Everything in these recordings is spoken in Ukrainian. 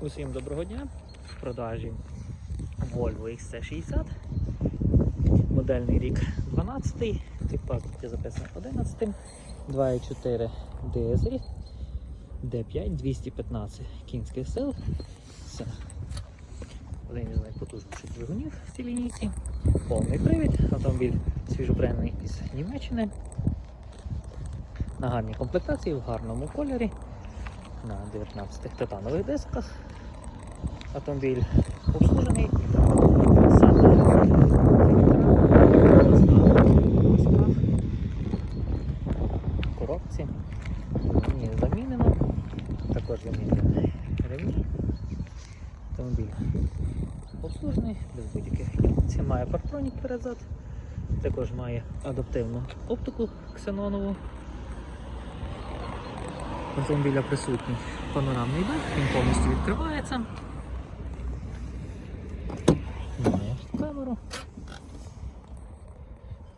Усім доброго дня. В продажі Volvo XC60. Модельний рік 12, тип паспорті записаний 11, 2,4 дизель, D5, 215 кінських сил. Це один із найпотужніших двигунів в цій лінійці. Повний привід, автомобіль свіжопренений із Німеччини. На гарній комплектації, в гарному кольорі, на 19 титанових дисках. Автомобіль обслужений. Коробці. Ні, замінено. Також замінені ремні. Автомобіль обслужений, без будь-яких нюансів. Має парктронік перед-зад. Також має адаптивну оптику ксенонову. Автомобіля присутній панорамний дах, він повністю відкривається. Має камеру.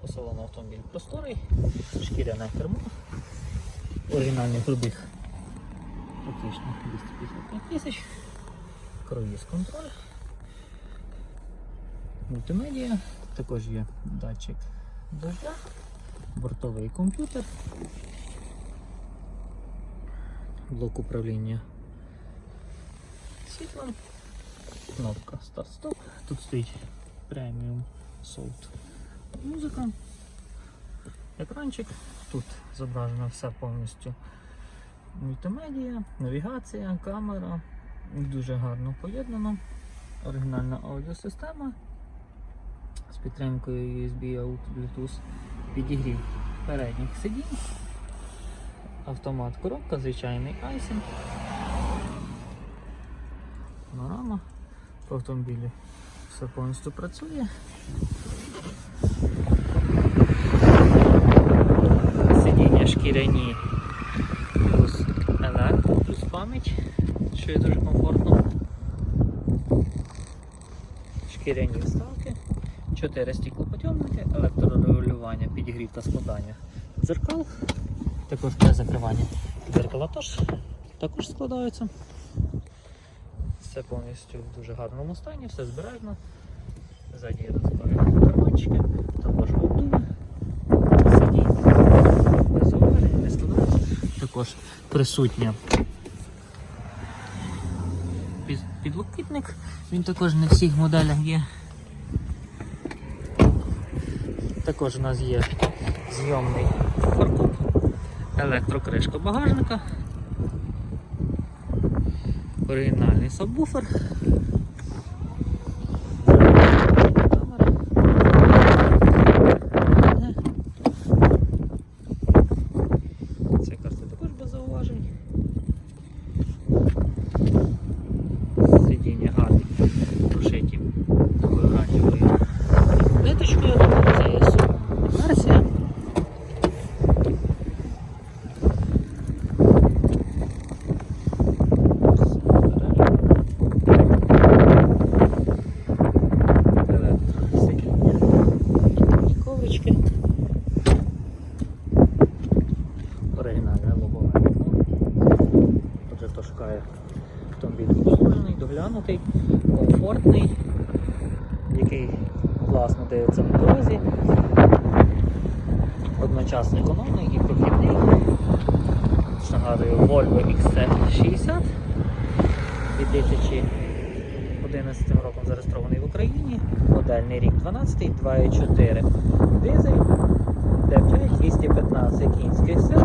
По автомобіль просторий, шкіряне кермо, оригінальний пробіг фактично 255 тисяч, круїз контроль, мультимедіа, також є датчик дождя, бортовий комп'ютер. блок управління світлом, кнопка старт-стоп. Тут стоїть преміум Sound музика, екранчик. Тут зображено все повністю мультимедія, навігація, камера. Дуже гарно поєднано. Оригінальна аудіосистема з підтримкою USB Out Bluetooth підігрів передніх сидінь автомат коробка, звичайний айсінг. Панорама по автомобілі. Все повністю працює. Сидіння шкіряні плюс електро, плюс пам'ять, що є дуже комфортно. Шкіряні вставки, 4 стіклоподйомники, електрорегулювання, підігрів та складання дзеркал. Також для закривання дзеркала також складаються. Все повністю в дуже гарному стані, все збережно. Ззаді є додаткові карманчики, також обдуви, сидіння, без не складаються. Також присутня підлокітник, він також не в всіх моделях є. Також у нас є зйомний фаркоп електрокришка багажника, оригінальний сабвуфер. Доглянутий, комфортний, який класно дивиться на дорозі, одночасно економний і прохідний. Нагадую, Volvo XC60 2011 роком зареєстрований в Україні. Модельний рік 12, 2,4 дизель, D5 215 кінських сил.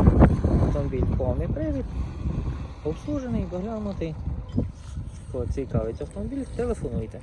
Автомобіль повний привід, обслужений, доглянутий. Цікавить автомобіль, телефонуйте.